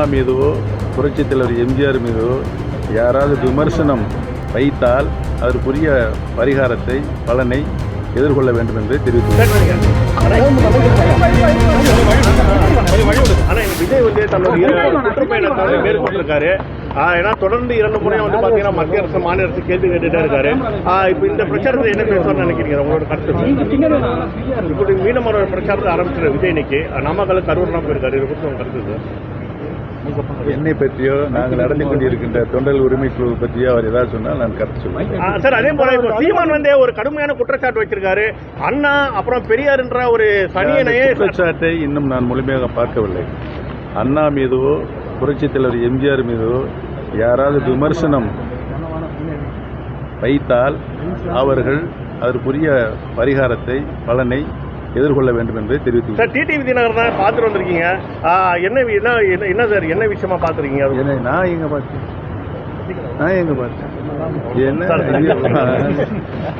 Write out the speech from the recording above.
அண்ணா மீதோ புரட்சித் தலைவர் எம்ஜிஆர் மீதோ யாராவது விமர்சனம் வைத்தால் அதற்குரிய பரிகாரத்தை பலனை எதிர்கொள்ள வேண்டும் என்று தெரிவித்துள்ளார் விஜய் வந்து தன்னுடைய சுற்றுப்பயணத்தை மேற்கொண்டிருக்காரு ஆஹ் ஏன்னா தொடர்ந்து இரண்டு முறை வந்து பாத்தீங்கன்னா மத்திய அரசு மாநில அரசு கேள்வி கேட்டுட்டே இருக்காரு. ஆஹ் இப்போ இந்த பிரச்சாரத்தை என்ன பேசணும்னு நினைக்கிறீங்க? உங்களோட கருத்து இப்போ மீண்டும் பிரச்சாரத்தை ஆரம்பிச்சிருக்க விஜய் இன்னைக்கு. நாமக்கல் கரூர்லாம் போயிருக்காரு. இதை குறித்து உங்க கருத்து என்னை பற்றியோ நாங்கள் நடந்து கொண்டிருக்கின்ற தொண்டல் உரிமை குழு பற்றியோ அவர் ஏதாவது சொன்னால் நான் கருத்து சொல்லுவேன் சார் அதே போல இப்போ சீமான் வந்து ஒரு கடுமையான குற்றச்சாட்டு வச்சிருக்காரு. அண்ணா அப்புறம் பெரியார்ன்ற ஒரு சனியனையே குற்றச்சாட்டை இன்னும் நான் முழுமையாக பார்க்கவில்லை. அண்ணா மீதோ புரட்சித் தலைவர் எம்ஜிஆர் மீதோ யாராவது விமர்சனம் வைத்தால் அவர்கள் அதற்குரிய பரிகாரத்தை பலனை எதிர்கொள்ள வேண்டும் என்று தெரிவித்துள்ளார் சார் டிடிவி தினகர் தான் பார்த்துட்டு வந்திருக்கீங்க. என்ன என்ன என்ன- சார் என்ன விஷயமா பார்த்துருக்கீங்க? அது என்னை நான் எங்க பார்த்தேன்? நான் எங்க பார்த்தேன்? என்ன?